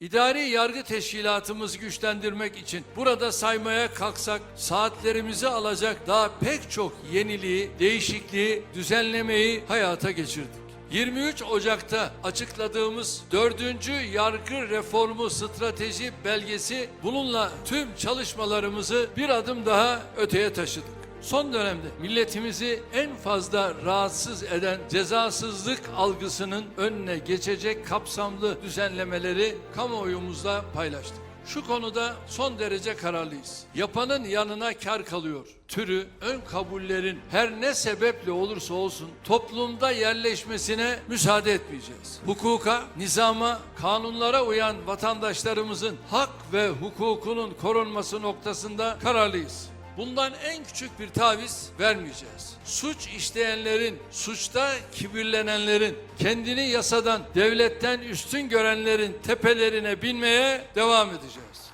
İdari yargı teşkilatımızı güçlendirmek için burada saymaya kalksak saatlerimizi alacak daha pek çok yeniliği, değişikliği, düzenlemeyi hayata geçirdik. 23 Ocak'ta açıkladığımız 4. Yargı Reformu Strateji Belgesi bununla tüm çalışmalarımızı bir adım daha öteye taşıdık. Son dönemde milletimizi en fazla rahatsız eden cezasızlık algısının önüne geçecek kapsamlı düzenlemeleri kamuoyumuzla paylaştık. Şu konuda son derece kararlıyız. Yapanın yanına kar kalıyor. Türü, ön kabullerin her ne sebeple olursa olsun toplumda yerleşmesine müsaade etmeyeceğiz. Hukuka, nizama, kanunlara uyan vatandaşlarımızın hak ve hukukunun korunması noktasında kararlıyız. Bundan en küçük bir taviz vermeyeceğiz. Suç işleyenlerin, suçta kibirlenenlerin, kendini yasadan, devletten üstün görenlerin tepelerine binmeye devam edeceğiz.